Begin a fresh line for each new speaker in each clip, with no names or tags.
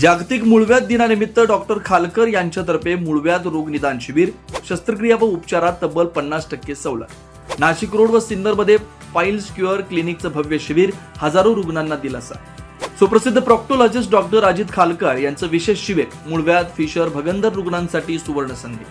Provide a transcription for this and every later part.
जागतिक मूळव्याध दिनानिमित्त डॉक्टर खालकर यांच्यातर्फे मूळव्याध रोग निदान शिबिर शस्त्रक्रिया व उपचारात तब्बल पन्नास टक्के सवलत. नाशिक रोड व सिन्नरमध्ये पाईल्स क्युअर क्लिनिकचं भव्य शिबिर हजारो रुग्णांना दिलासा. सुप्रसिद्ध प्रॉक्टोलॉजिस्ट डॉक्टर अजित खालकर यांचं विशेष शिबिर मूळव्याध फिशर भगंदर रुग्णांसाठी सुवर्ण संधी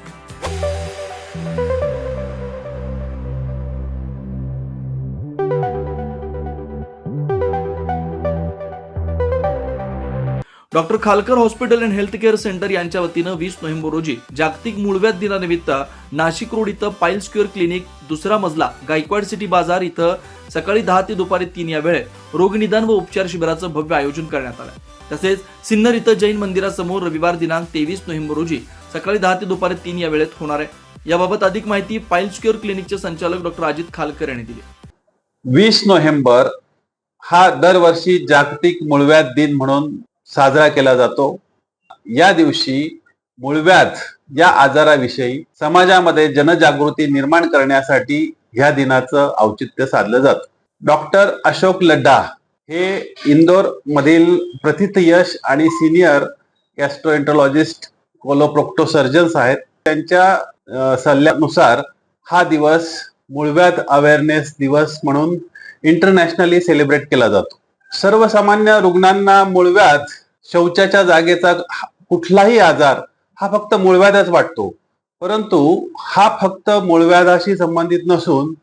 doctor Khalkar hospital and health care centre यांच्या वतीनं वीस नोव्हेंबर रोजी जागतिक मूळव्याध दिनानिमित्त नाशिक रोड इथं पाईल स्क्युअर क्लिनिक दुसरा मजला गायकवाड सिटी बाजार इथं सकाळी दहा ते दुपारी तीन या वेळेत रोगनिदान व उपचार शिबिराचं भव्य आयोजन करण्यात आलं. तसेच सिन्नर इथं जैन मंदिरासमोर रविवार दिनांक तेवीस नोव्हेंबर रोजी सकाळी दहा ते दुपारी तीन या वेळेत होणार आहे. याबाबत अधिक माहिती पाईल स्क्युअर क्लिनिकचे संचालक डॉक्टर अजित खालकर यांनी दिली.
वीस नोव्हेंबर हा दरवर्षी जागतिक मूळव्याध दिन म्हणून साजरा केला जातो. या दिवशी मुळव्याध या आजाराविषयी समाजामध्ये जनजागृती निर्माण करण्यासाठी ह्या दिनाचं औचित्य साधलं जातं. डॉक्टर अशोक लड्डा हे इंदोर मधील प्रथित यश आणि सिनियर गॅस्ट्रोएंट्रोलॉजिस्ट कोलोप्रोक्टो सर्जन्स आहेत. त्यांच्या सल्ल्यानुसार हा दिवस मुळव्याध अवेअरनेस दिवस म्हणून इंटरनॅशनली सेलिब्रेट केला जातो. सर्वसामान्य रुग्णांना मुळव्यात शौचाच्या जागेचा हा- कुठलाही आजार हा फक्त मूळव्याधच वाटतो. परंतु हा फक्त मूळव्याधाशी संबंधित नसून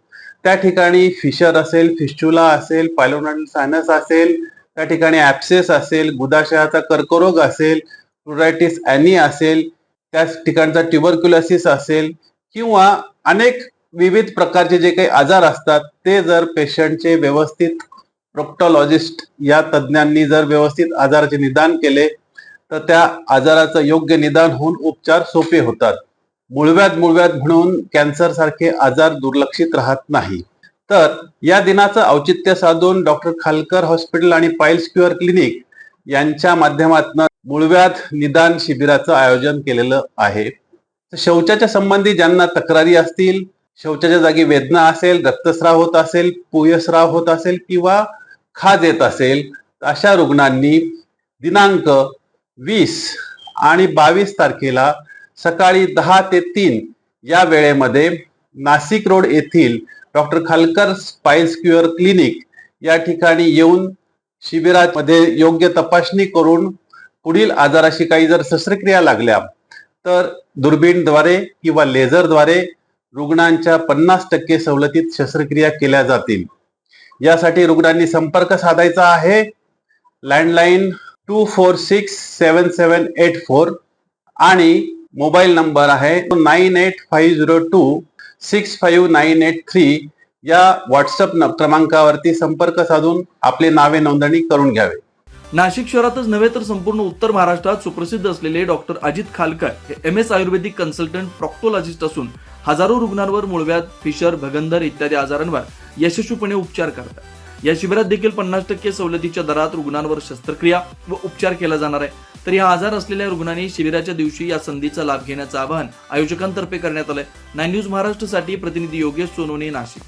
त्या ठिकाणी फिशर असेल फिस्चुला असेल पायलोनल सायनस असेल त्या ठिकाणी ऍप्सेस असेल गुदाशयाचा कर्करोग असेल प्लुरायटिस ॲनी असेल त्याच ठिकाणचा ट्युबरक्युलोसिस असेल किंवा अनेक विविध प्रकारचे जे काही आजार असतात ते जर पेशंटचे व्यवस्थित प्रोक्टॉलॉजिस्ट या तज्ज्ञांनी जर व्यवस्थित आजाराचे निदान केले तर त्या आजाराचं योग्य निदान होऊन उपचार सोपे होतात. मुळव्यात मूळव्याध म्हणून कॅन्सर सारखे आजार दुर्लक्षित राहत नाही. तर या दिनाचं औचित्य साधून डॉक्टर खालकर हॉस्पिटल आणि पाईल्स क्युअर क्लिनिक यांच्या माध्यमातून मुळव्याध निदान शिबिराचं आयोजन केलेलं आहे. शौचाच्या संबंधी ज्यांना तक्रारी असतील शौचाच्या जागी वेदना असेल रक्तस्राव होत असेल पुयस्राव होत असेल किंवा खाज येत असेल अशा रुग्णांनी दिनांक वीस आणि बावीस तारखेला सकाळी दहा ते तीन या वेळेमध्ये नाशिक रोड येथील doctor Khalkar piles cure clinic या ठिकाणी येऊन शिबिरामध्ये योग्य तपासणी करून पुढील आजाराशी काही जर शस्त्रक्रिया लागल्या तर दुर्बीणद्वारे किंवा लेझरद्वारे रुग्णांच्या पन्नास टक्के सवलतीत शस्त्रक्रिया केल्या जातील. यासाठी रुग्णांनी संपर्क साधायचा आहे. Landline two four six seven seven eight four आणि मोबाईल नंबर आहे nine eight five zero two six five nine eight three या व्हॉट्सअप क्रमांकावरती संपर्क साधून आपले नावे नोंदणी करून घ्यावे.
नाशिक शहरातच नव्हे तर संपूर्ण उत्तर महाराष्ट्रात सुप्रसिद्ध असलेले डॉक्टर अजित खालकर हे M S Ayurvedic consultant proctologist असून हजारो रुग्णांवर मुळव्यात फिशर भगंदर इत्यादी आजारांवर यशस्वीपणे उपचार करतात. या शिबिरात देखील पन्नास टक्के सवलतीच्या दरात रुग्णांवर शस्त्रक्रिया व उपचार केला जाणार आहे. तर या आजार असलेल्या रुग्णांनी शिबिराच्या दिवशी या संधीचा लाभ घेण्याचं आवाहन आयोजकांतर्फे करण्यात आलंय. नाईन न्यूज महाराष्ट्रासाठी प्रतिनिधी योगेश सोनवणे नाशिक.